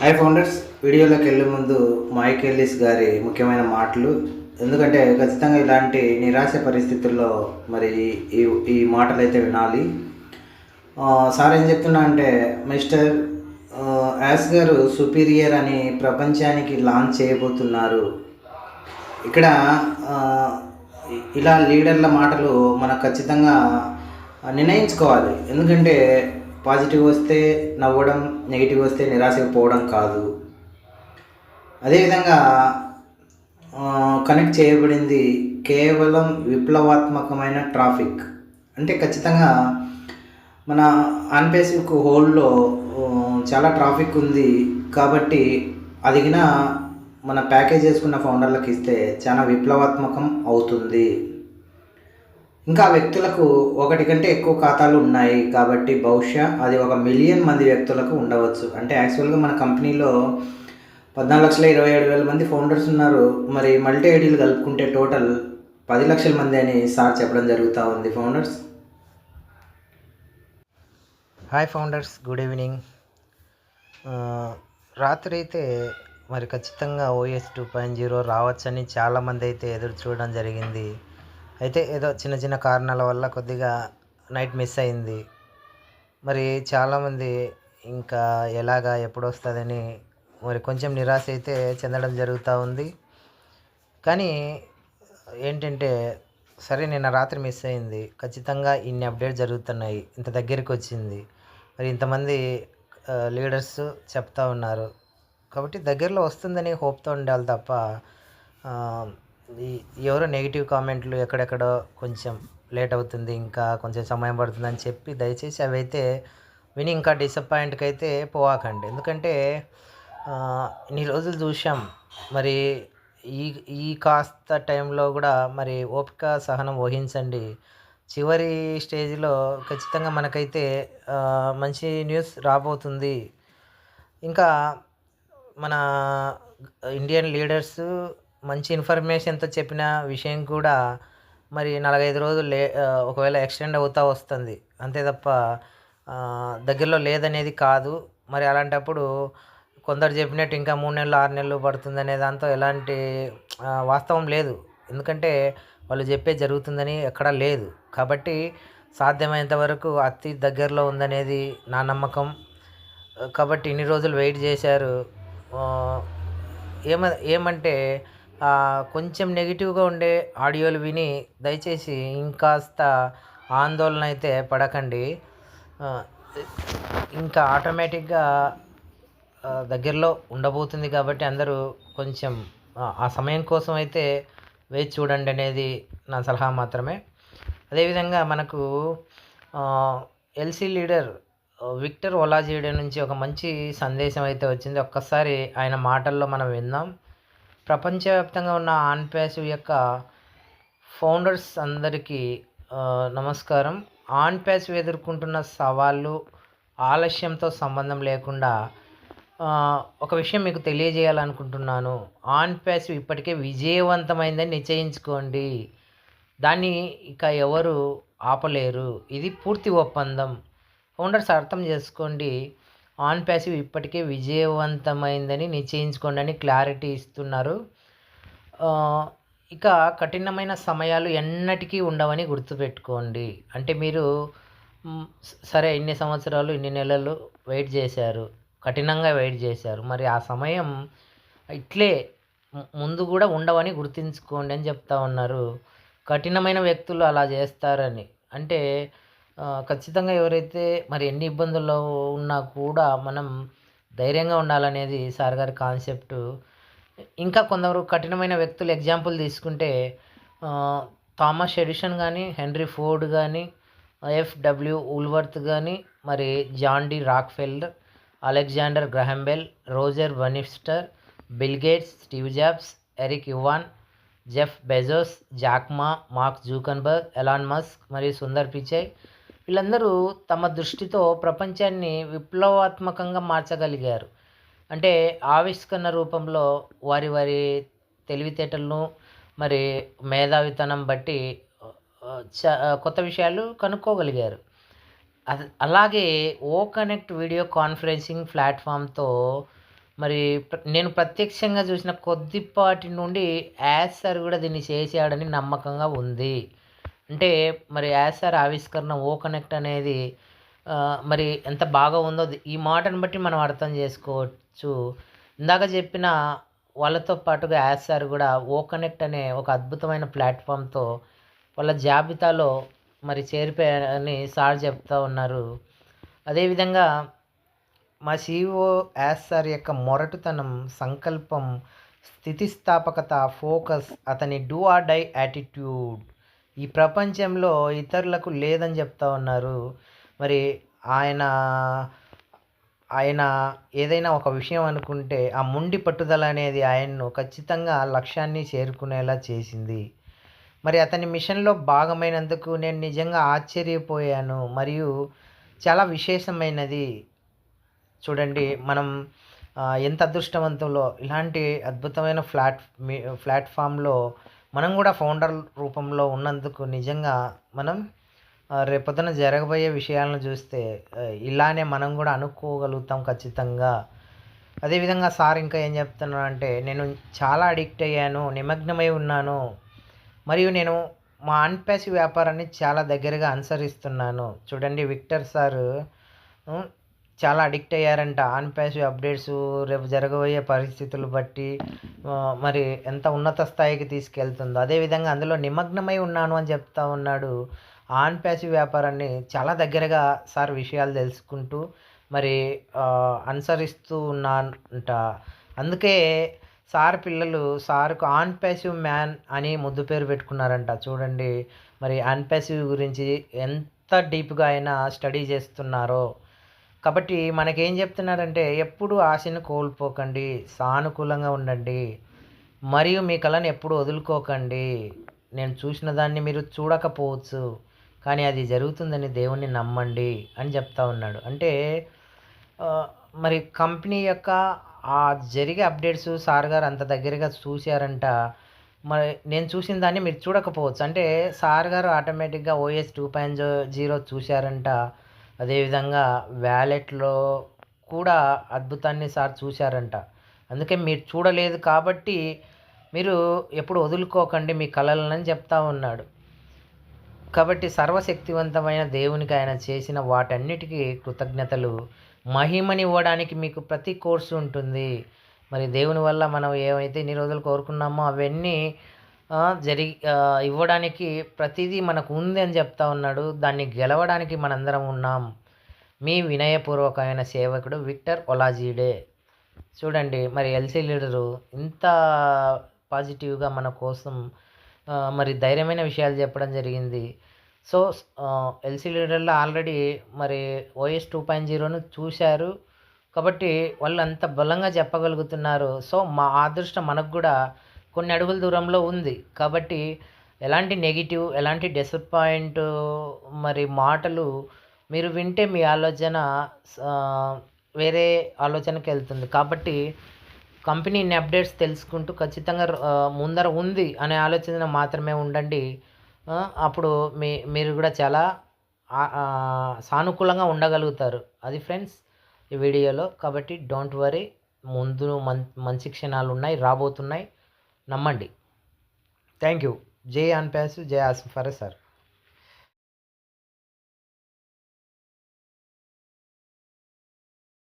High founders వీడియోలోకి వెళ్ళే ముందు మైక్ ఎల్లిస్ గారి ముఖ్యమైన మాటలు. ఎందుకంటే ఖచ్చితంగా ఇలాంటి నిరాశ పరిస్థితుల్లో మరి ఈ ఈ మాటలు అయితే వినాలి. సార్ ఏం చెప్తున్నా అంటే మిస్టర్ యాస్ గారు సుపీరియర్ అని ప్రపంచానికి లాంచ్ చేయబోతున్నారు. ఇక్కడ ఇలా లీడర్ల మాటలు మనకు ఖచ్చితంగా నిర్ణయించుకోవాలి. ఎందుకంటే పాజిటివ్ వస్తే నవ్వడం నెగిటివ్ వస్తే నిరాశకు పోవడం కాదు. అదేవిధంగా కనెక్ట్ చేయబడింది కేవలం విప్లవాత్మకమైన ట్రాఫిక్. అంటే ఖచ్చితంగా మన ఆన్పేసిక్ హోల్లో చాలా ట్రాఫిక్ ఉంది కాబట్టి అదిగిన మన ప్యాకేజ్ చేసుకున్న ఫౌండర్లకు ఇస్తే చాలా విప్లవాత్మకం అవుతుంది. ఇంకా వ్యక్తులకు ఒకటి కంటే ఎక్కువ ఖాతాలు ఉన్నాయి కాబట్టి బహుశా అది ఒక మిలియన్ మంది వ్యక్తులకు ఉండవచ్చు. అంటే యాక్చువల్గా మన కంపెనీలో పద్నాలుగు లక్షల ఇరవై ఏడు వేల మంది ఫౌండర్స్ ఉన్నారు. మరి మల్టీ ఐడీలు కలుపుకుంటే టోటల్ పది లక్షల మంది అని సార్ చెప్పడం జరుగుతూ ఉంది. Founders. Hi founders good evening రాత్రి అయితే మరి ఖచ్చితంగా ఓఎస్ టూ పాయింట్ జీరో రావచ్చని చాలామంది అయితే ఎదురు చూడడం జరిగింది. అయితే ఏదో చిన్న చిన్న కారణాల వల్ల కొద్దిగా నైట్ మిస్ అయింది. మరి చాలామంది ఇంకా ఎలాగా ఎప్పుడు వస్తుందని మరి కొంచెం నిరాశ అయితే చెందడం జరుగుతూ ఉంది. కానీ ఏంటంటే సరే నిన్న రాత్రి మిస్ అయింది. ఖచ్చితంగా ఇన్ని అప్డేట్ జరుగుతున్నాయి. ఇంత దగ్గరికి వచ్చింది మరి ఇంతమంది లీడర్స్ చెప్తా ఉన్నారు. కాబట్టి దగ్గరలో వస్తుందని హోప్తో ఉండాలి తప్ప ఎవరో నెగిటివ్ కామెంట్లు ఎక్కడెక్కడో కొంచెం లేట్ అవుతుంది ఇంకా కొంచెం సమయం పడుతుందని చెప్పి దయచేసి అవి అయితే విని ఇంకా డిసప్పాయింట్కి అయితే పోవాకండి. ఎందుకంటే ఇన్ని రోజులు చూసాం మరి ఈ ఈ కాస్త టైంలో కూడా మరి ఓపిక సహనం వహించండి. చివరి స్టేజ్లో ఖచ్చితంగా మనకైతే మంచి న్యూస్ రాబోతుంది. ఇంకా మన ఇండియన్ లీడర్స్ మంచి ఇన్ఫర్మేషన్తో చెప్పిన విషయం కూడా మరి నలభైదు రోజులు లే ఒకవేళ ఎక్స్టెండ్ అవుతా వస్తుంది. అంతే తప్ప దగ్గరలో లేదనేది కాదు. మరి అలాంటప్పుడు కొందరు చెప్పినట్టు ఇంకా మూడు నెలలు ఆరు నెలలు పడుతుంది అనే దాంతో ఎలాంటి వాస్తవం లేదు. ఎందుకంటే వాళ్ళు చెప్పే జరుగుతుందని ఎక్కడా లేదు. కాబట్టి సాధ్యమైనంత వరకు అతి దగ్గరలో ఉందనేది నా నమ్మకం. కాబట్టి ఇన్ని రోజులు వెయిట్ చేశారు. ఏమ ఏమంటే కొంచెం నెగిటివ్గా ఉండే ఆడియోలు విని దయచేసి ఇంకాస్త ఆందోళన అయితే పడకండి. ఇంకా ఆటోమేటిక్గా దగ్గరలో ఉండబోతుంది కాబట్టి అందరూ కొంచెం ఆ, ఆ సమయం కోసం అయితే వేచి చూడండి అనేది నా సలహా మాత్రమే. అదేవిధంగా మనకు ఎల్సీ లీడర్ విక్టర్ ఒలాజీడే నుంచి ఒక మంచి సందేశం అయితే వచ్చింది. ఒక్కసారి ఆయన మాటల్లో మనం విందాం. ప్రపంచవ్యాప్తంగా ఉన్న ఆన్ యొక్క ఫౌండర్స్ అందరికీ నమస్కారం. ఆన్ ఎదుర్కొంటున్న సవాళ్ళు ఆలస్యంతో సంబంధం లేకుండా ఒక విషయం మీకు తెలియజేయాలనుకుంటున్నాను. ఆన్ ఇప్పటికే విజయవంతమైందని నిశ్చయించుకోండి. దాన్ని ఇక ఎవరు ఆపలేరు. ఇది పూర్తి ఒప్పందం. ఫౌండర్స్ అర్థం చేసుకోండి. ఆన్ ప్యాసివ్ ఇప్పటికే విజయవంతమైందని నిశ్చయించుకోండి అని క్లారిటీ ఇస్తున్నారు. ఇక కఠినమైన సమయాలు ఎన్నటికీ ఉండవని గుర్తుపెట్టుకోండి. అంటే మీరు సరే ఇన్ని సంవత్సరాలు ఇన్ని నెలలు వెయిట్ చేశారు. కఠినంగా వెయిట్ చేశారు. మరి ఆ సమయం ఇట్లే ముందు కూడా ఉండవని గుర్తుంచుకోండి అని చెప్తా ఉన్నారు. కఠినమైన వ్యక్తులు అలా చేస్తారని. అంటే ఖచ్చితంగా ఎవరైతే మరి ఎన్ని ఇబ్బందుల్లో ఉన్నా కూడా మనం ధైర్యంగా ఉండాలనేది సార్ గారి కాన్సెప్ట్. ఇంకా కొందరు కఠినమైన వ్యక్తులు ఎగ్జాంపుల్ తీసుకుంటే థామస్ ఎడిషన్ కానీ హెన్రీ ఫోర్డ్ కానీ ఎఫ్డబ్ల్యూ ఉల్వర్త్ కానీ మరి John D Rockefeller Alexander Graham Bell Roger Bannister Bill Gates Steve Jobs Eric Yuan Jeff Bezos Jack Ma Mark Zuckerberg Elon Musk మరియు సుందర్ పిచై వీళ్ళందరూ తమ దృష్టితో ప్రపంచాన్ని విప్లవాత్మకంగా మార్చగలిగారు. అంటే ఆవిష్కరణ రూపంలో వారి వారి తెలివితేటలను మరి మేధావితనం బట్టి చ కొత్త విషయాలు కనుక్కోగలిగారు. అది అలాగే ఓ కనెక్ట్ వీడియో కాన్ఫరెన్సింగ్ ప్లాట్ఫామ్తో మరి నేను ప్రత్యక్షంగా చూసిన కొద్దిపాటి నుండి యాజ్ సార్ కూడా దీన్ని చేసాడని నమ్మకంగా ఉంది. అంటే మరి యాసర్ సార్ ఆవిష్కరణ ఓ కనెక్ట్ అనేది మరి ఎంత బాగా ఉందో ఈ మాటను బట్టి మనం అర్థం చేసుకోవచ్చు. ఇందాక చెప్పిన వాళ్ళతో పాటుగా యాజ్ సార్ కూడా ఓ కనెక్ట్ అనే ఒక అద్భుతమైన ప్లాట్ఫామ్తో వాళ్ళ జాబితాలో మరి చేరిపోయారని సార్ చెప్తా ఉన్నారు. అదేవిధంగా మా సీఈఓ యాస్ సార్ యొక్క మొరటుతనం సంకల్పం స్థితిస్థాపకత ఫోకస్ అతని డూ ఆర్ డై యాటిట్యూడ్ ఈ ప్రపంచంలో ఇతరులకు లేదని చెప్తా ఉన్నారు. మరి ఆయన ఆయన ఏదైనా ఒక విషయం అనుకుంటే ఆ మొండి పట్టుదల అనేది ఆయన్ను ఖచ్చితంగా లక్ష్యాన్ని చేరుకునేలా చేసింది. మరి అతని మిషన్లో భాగమైనందుకు నేను నిజంగా ఆశ్చర్యపోయాను. మరియు చాలా విశేషమైనది. చూడండి మనం ఎంత అదృష్టవంతులో ఇలాంటి అద్భుతమైన ఫ్లాట్ ప్లాట్ఫామ్లో మనం కూడా ఫౌండర్ రూపంలో ఉన్నందుకు నిజంగా మనం రేపొద్దున జరగబోయే విషయాలను చూస్తే ఇలానే మనం కూడా అనుకోగలుగుతాం ఖచ్చితంగా. అదేవిధంగా సార్ ఇంకా ఏం చెప్తున్నాను అంటే నేను చాలా అడిక్ట్ అయ్యాను నిమగ్నమై ఉన్నాను మరియు నేను మా అన్పాసి వ్యాపారాన్ని చాలా దగ్గరగా అనుసరిస్తున్నాను. చూడండి విక్టర్ సారు చాలా అడిక్ట్ అయ్యారంట. ఆన్ ప్యాసివ్ అప్డేట్స్ రేపు జరగబోయే పరిస్థితులు బట్టి మరి ఎంత ఉన్నత స్థాయికి తీసుకెళ్తుందో. అదేవిధంగా అందులో నిమగ్నమై ఉన్నాను అని చెప్తా ఉన్నాడు ఆన్ ప్యాసివ్ వ్యాపారాన్ని చాలా దగ్గరగా సార్ విషయాలు తెలుసుకుంటూ మరి అనుసరిస్తూ ఉన్నానంట. అందుకే సార్ పిల్లలు సార్కు ఆన్ ప్యాసివ్ మ్యాన్ అని ముద్దు పేరు పెట్టుకున్నారంట. చూడండి మరి ఆన్ ప్యాసివ్ గురించి ఎంత డీప్గా అయినా స్టడీ చేస్తున్నారో. కాబట్టి మనకేం చెప్తున్నారంటే ఎప్పుడు ఆశను కోల్పోకండి సానుకూలంగా ఉండండి మరియు మీ కళను ఎప్పుడు వదులుకోకండి. నేను చూసిన దాన్ని మీరు చూడకపోవచ్చు కానీ అది జరుగుతుందని దేవుణ్ణి నమ్మండి అని చెప్తా ఉన్నాడు. అంటే మరి కంపెనీ యొక్క ఆ జరిగే అప్డేట్స్ సార్ గారు అంత దగ్గరగా చూశారంట. మరి నేను చూసిన దాన్ని మీరు చూడకపోవచ్చు. అంటే సార్ గారు ఆటోమేటిక్గా ఓఎస్ టూ పాయింట్ జీరో చూశారంట. అదేవిధంగా వ్యాలెట్లో కూడా అద్భుతాన్ని సార్ చూశారంట. అందుకే మీరు చూడలేదు కాబట్టి మీరు ఎప్పుడు వదులుకోకండి మీ కళలని చెప్తా ఉన్నాడు. కాబట్టి సర్వశక్తివంతమైన దేవునికి ఆయన చేసిన వాటన్నిటికీ కృతజ్ఞతలు. మహిమనివ్వడానికి మీకు ప్రతి కోర్సు ఉంటుంది. మరి దేవుని వల్ల మనం ఏమైతే ఇన్ని రోజులు కోరుకున్నామో అవన్నీ జరిగి ఇవ్వడానికి ప్రతిదీ మనకు ఉంది అని చెప్తా ఉన్నాడు. దాన్ని గెలవడానికి మనందరం ఉన్నాం. మీ వినయపూర్వకమైన సేవకుడు విక్టర్ ఒలాజీడే. చూడండి మరి ఎల్సీ లీడరు ఇంత పాజిటివ్గా మన కోసం మరి ధైర్యమైన విషయాలు చెప్పడం జరిగింది. సో ఎల్సీ లీడర్లో ఆల్రెడీ మరి ఓఎస్ టూ పాయింట్ జీరోను చూశారు. కాబట్టి వాళ్ళు అంత బలంగా చెప్పగలుగుతున్నారు. సో మా అదృష్టం మనకు కూడా కొన్ని అడుగుల దూరంలో ఉంది. కాబట్టి ఎలాంటి నెగిటివ్ ఎలాంటి డిసప్పాయింట్ మరి మాటలు మీరు వింటే మీ ఆలోచన వేరే ఆలోచనకి వెళ్తుంది. కాబట్టి కంపెనీ ఇన్ని అప్డేట్స్ తెలుసుకుంటూ ఖచ్చితంగా ముందర ఉంది అనే ఆలోచన మాత్రమే ఉండండి. అప్పుడు మీ మీరు కూడా చాలా సానుకూలంగా ఉండగలుగుతారు. అది ఫ్రెండ్స్ ఈ వీడియోలో. కాబట్టి డోంట్ వరీ ముందు మంచి క్షణాలు ఉన్నాయి రాబోతున్నాయి. నమ్మండి. Thank you. జే అన్పాస్ ఆసిఫ్ ఆసిఫర్ సార్.